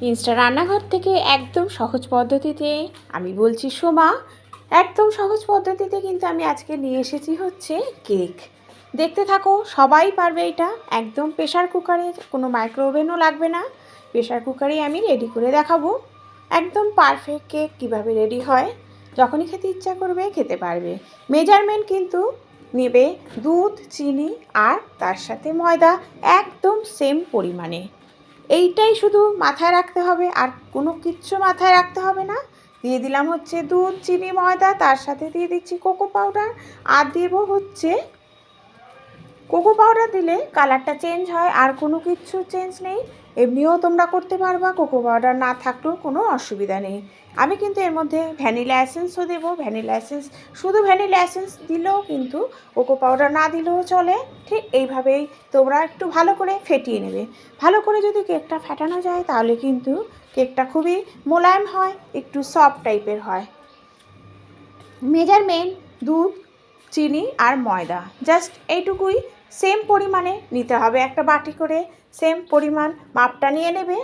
Insta রান্নাঘর থেকে একদম সহজ পদ্ধতিতে, আমি বলছি সোমা, একদম সহজ পদ্ধতিতে কিন্তু আমি আজকে নিয়ে এসেছি হচ্ছে কেক। দেখতে থাকো, সবাই পারবে এটা। একদম প্রেশার কুকারে কোনো মাইক্রোওভেনও লাগবে না। প্রেশার কুকারেই আমি রেডি করে দেখাবো। একদম পারফেক্ট কেক কীভাবে রেডি হয়, যখনই খেতে ইচ্ছা করবে খেতে পারবে। মেজারমেন্ট কিন্তু নেবে দুধ, চিনি আর তার সাথে ময়দা, একদম সেম পরিমাণে। এইটাই শুধু মাথায় রাখতে হবে আর কোনো কিচ্ছু মাথায় রাখতে হবে না। দিয়ে দিলাম হচ্ছে দুধ, চিনি, ময়দা, তার সাথে দিয়ে দিচ্ছি কোকো পাউডার আর দেবো হচ্ছে কোকো পাউডার দিলে কালারটা চেঞ্জ হয়, আর কোনো কিছু চেঞ্জ নেই। এমনিও তোমরা করতে পারবা, কোকো পাউডার না থাকলেও কোনো অসুবিধা নেই। আমি কিন্তু এর মধ্যে ভ্যানিলা এসেন্সও দেবো। ভ্যানিলা এসেন্স শুধু ভ্যানিলা এসেন্স দিলেও কিন্তু কোকো পাউডার না দিলেও চলে। ঠিক এইভাবেই তোমরা একটু ভালো করে ফেটিয়ে নেবে। ভালো করে যদি কেকটা ফেটানো যায়, তাহলে কিন্তু কেকটা খুবই মোলায়েম হয়, একটু সফট টাইপের হয়। মেজারমেন্ট দুধ, চিনি আর ময়দা। জাস্ট এইটুকুই। সেম পরিমাণে নিতে হবে। একটা বাটি করে সেম পরিমাণ মাপটা নিয়ে নেবে।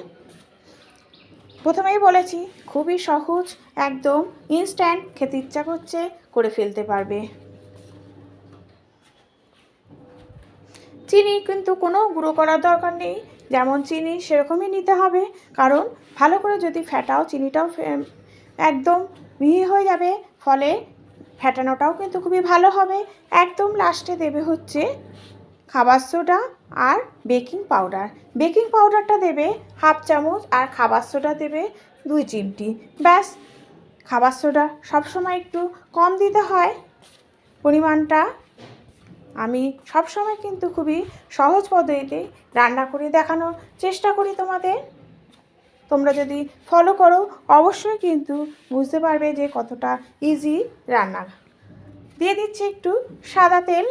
প্রথমেই বলেছি, খুবই সহজ, একদম ইনস্ট্যান্ট খেতে ইচ্ছা করছে, করে ফেলতে পারবে। চিনি কিন্তু কোনো গুঁড়ো করার দরকার নেই, যেমন চিনি সেরকমই নিতে হবে, কারণ ভালো করে যদি ফ্যাটাও চিনিটাও একদম মিহি হয়ে যাবে, ফলে ফ্যাটানোটাও কিন্তু খুবই ভালো হবে। একদম লাস্টে দেবে হচ্ছে খাবার সোডা আর বেকিং পাউডার। বেকিং পাউডারটা দেবে হাফ চামচ আর খাবার সোডা দেবে দুই চিমটি। ব্যাস, খাবার সোডা সবসময় একটু কম দিতে হয়। পরিমাণটা আমি সবসময় কিন্তু খুবই সহজ পদ্ধতিতে রান্না করে দেখানোর চেষ্টা করি তোমাদের। তোমরা যদি ফলো করো, অবশ্যই কিন্তু বুঝতে পারবে যে কতটা ইজি রান্না। দিয়ে দিচ্ছি একটু সাদা তেল।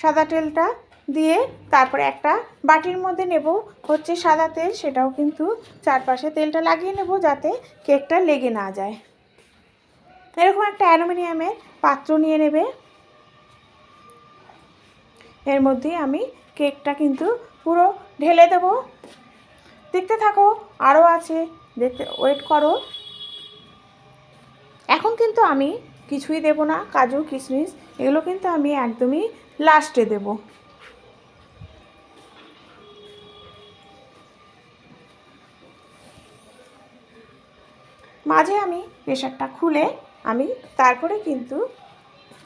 সাদা তেলটা দিয়ে তারপরে একটা বাটির মধ্যে নেব। হচ্ছে সাদা তেল, সেটাও কিন্তু চারপাশে তেলটা লাগিয়ে নেব যাতে কেকটা লেগে না যায়। এরকম একটা অ্যালুমিনিয়ামের পাত্র নিয়ে নেবে। এর মধ্যে আমি কেকটা কিন্তু পুরো ঢেলে দেব। দেখতে থাকো, আরও আছে। দেখতে, ওয়েট করো। এখন কিন্তু আমি কিছুই দেব না, কাজু, কিশমিশ, এগুলো কিন্তু আমি একদমই লাস্টে দেব। মাঝে আমি প্রেশারটা খুলে আমি তারপরে কিন্তু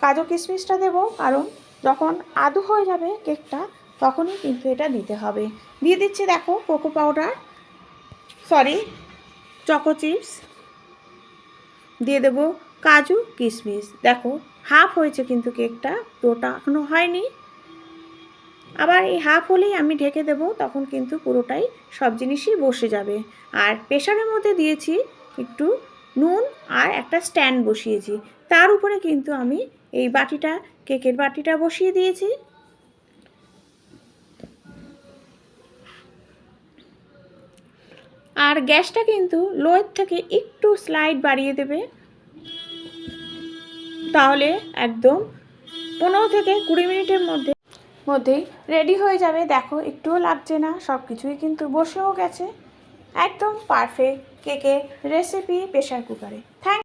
কাজু, কিশমিশটা দেবো, কারণ যখন আদু হয়ে যাবে কেকটা, তখনই কিন্তু এটা দিতে হবে। দিয়ে দিচ্ছি দেখো cocoa powder sorry choco chips দিয়ে দেবো কাজু, কিশমিশ। দেখো হাফ হয়েছে কিন্তু কেকটা, পুরোটা এখনও হয়নি। আবার এই হাফ হলেই আমি ঢেকে দেব, তখন কিন্তু পুরোটাই সব জিনিসই বসে যাবে। আর প্রেশারের মধ্যে দিয়েছি একটু নুন আর একটা স্ট্যান্ড বসিয়েছি। তার উপরে কিন্তু আমি এই বাটিটা, কেকের বাটিটা বসিয়ে দিয়েছি। আর গ্যাসটা কিন্তু লোয়ের থেকে একটু স্লাইড বাড়িয়ে দেবে। তাহলে একদম পনেরো থেকে কুড়ি মিনিটের মধ্যে মধ্যেই রেডি হয়ে যাবে। দেখো, একটুও লাগছে না সব কিছুই কিন্তু বসেও গেছে। একদম পারফেক্ট কেকের রেসিপি প্রেশার কুকারে থ্যাংক